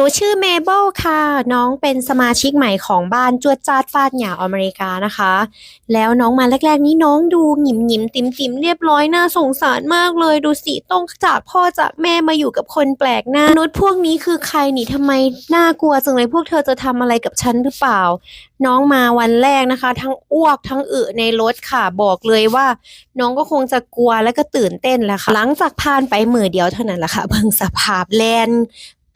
นูชื่อเมเบิลค่ะ น้องเป็นสมาชิกใหม่ของบ้านจวดจาดฟาดหยาอเมริกานะคะ แล้วน้องมาแรก ๆ นี้น้องดูหงิมหงิมติมติมเรียบร้อยน่าสงสารมากเลยดูสิต้องจากพ่อจากแม่มาอยู่กับคนแปลกหน้ามนุษย์พวกนี้คือใครนี่ทำไมน่ากลัวจังเลยพวกเธอจะทำอะไรกับฉันหรือเปล่า น้องมาวันแรกนะคะ ทั้งอ้วกทั้งอึในรถค่ะบอกเลยว่า น้องก็คงจะกลัวและก็ตื่นเต้นแหละค่ะหลังจากผ่านไปมือเดียวเท่านั้นแหละค่ะเบิ่งสภาพแลน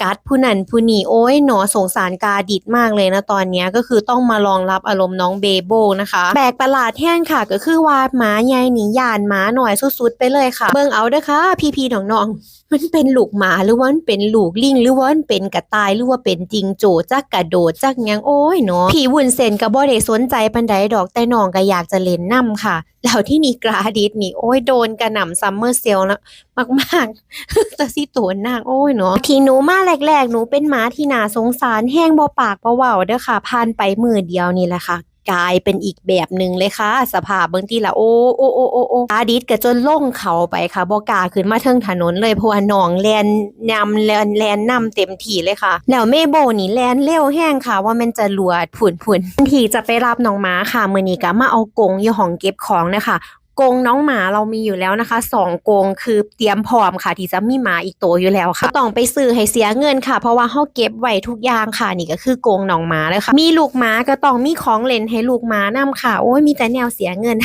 กัดผู้นันผู้นี่โอ้ยหนอสงสารกาดิดมากเลยนะตอนนี้ก็คือต้องมารองรับอารมณ์น้องเบโบนะคะแบกประหลาดแท่นค่ะ ก็คือว่าหมาใหญ่หนียานหมาหน่อยสุดๆไปเลยค่ะ เบิ่งเอาเด้อค่ะ พี่ๆน้องๆมันเป็นลูกหมาหรือว่ามันเป็นลูกลิงหรือว่ามันเป็นกระต่ายหรือว่าเป็นจิงโจ้จักกระโดดจักยังโอ้ยเนาะผีวุ้นเส้นก็บ่ได้สนใจปันใดดอกแต่น้องก็อยากจะเล่นน้ำค่ะแล้วที่นี่กราดิดนี่โอ้ยโดนกระหน่ำซัมเมอร์เซลแล้วมากๆจะสิตัวนางโอ้ยเนาะทีหนูมาแรกๆ หนูเป็นหมาที่น่าสงสารแห้งบ่ปากบ่เว้าเด้อค่ะผ่านไปมือเดียวนี่แหละค่ะกลายเป็นอีกแบบหนึ่งเลยค่ะ สภาพบางทีละโอ้โอ้โอ้โอ้โอ้าดิดก็จนล่งเขาไปค่ะบ่กาขึ้นมาเทิงถนนเลยเพราะว่าน้องแลนนำแลนแลนนำเต็มที่เลยค่ะ แล้วเมโบนี่แลนเร็วแห้งค่ะ ว่ามันจะรวดผุนผุนทีจะไปรับน้องหมาค่ะมือนี้ก็มาเอากรงอยู่ห้องเก็บของนะคะ กงน้องหมาเรามีอยู่แล้วนะคะสองกงคือเตรียมพร้อมค่ะ ที่จะมีหมาอีกตัวอยู่แล้วค่ะบ่ต้องไปซื้อให้เสียเงินค่ะ เพราะว่าเฮาเก็บไว้ทุกอย่างค่ะนี่ก็คือกงน้องหมาเลยค่ะมีลูกหมาก็ต้องมีของเล่นให้ลูกหมานํค่ะโอ้ยมีแต่แนวเสียเงิน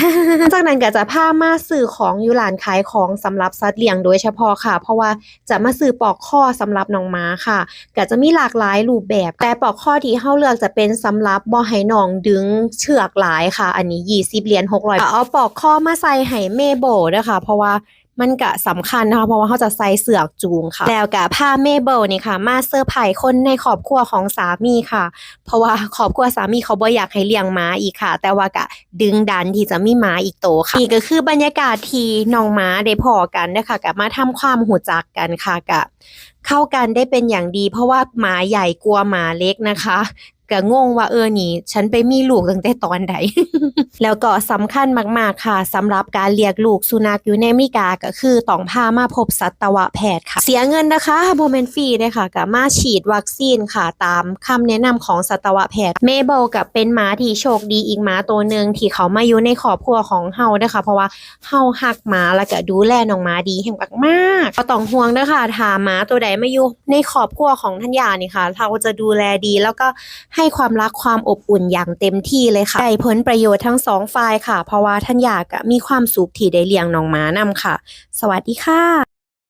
จากนั้นก็จะพามาซื้อของอยู่ร้านขายของสำหรับสัตว์เลี้ยงโดยเฉพาะค่ะ เพราะว่าจะมาซื้อปอกข้อสำหรับน้องหมาค่ะก็จะมีหลากหลายรูปแบบ แต่ปอกข้อที่เฮาเลือกจะเป็นสำหรับบ่ให้น้องดึงเชือกหลายค่ะ อันนี้20เหรียญ600เอาปอกข้อมาใส่ให้เมโบเด้อค่ะ เพราะว่ามันก็สำคัญนะคะเพราะว่าเขาจะใส่เสือกจูงค่ะ แล้วก็พาเมเบิลนี่ค่ะ มาเซอร์ไพรส์คนในครอบครัวของสามีค่ะ เพราะว่าครอบครัวสามีเขาบ่อยากให้เลี้ยงหมาอีกค่ะ แต่ว่าก็ดึงดันที่จะมีหมาอีกโตค่ะนี่ก็คือบรรยากาศที่น้องหมาได้พอกันนะคะกับมาทำความหูจักกันค่ะกับเข้ากันได้เป็นอย่างดี เพราะว่าหมาใหญ่กลัวหมาเล็กนะคะ ก็งงว่าเออนี่ ฉันไปมีลูกตั้งแต่ตอนใด แล้วก็สำคัญมากๆค่ะสำหรับการเลี้ยงลูกสุนัขอยู่ในอเมริกาก็คือต้องพามาพบสัตวแพทย์ค่ะ เสียเงินนะคะโมเมนฟรีเลยค่ะกับมาฉีดวัคซีนค่ะตามคำแนะนำของสัตวแพทย์เมเบลกับเป็นหมาที่โชคดีอีกหมาตัวหนึ่งที่เขามาอยู่ในครอบครัวของเฮานะคะ เพราะว่าเฮาหักหมาแล้วก็ดูแลน้องหมาดีแห่งมากๆก็ต้องห่วงเด้อค่ะถ้าหมาตัวใดมาอยู่ในครอบครัวของท่านยานี่ค่ะเราจะดูแลดีแล้วก็ให้ความรักความอบอุ่นอย่างเต็มที่เลยค่ะได้ผลประโยชน์ทั้งสองฝ่ายค่ะ เพราะว่าท่านอยากมีความสุขที่ได้เลี้ยงน้องหมานำค่ะ สวัสดีค่ะ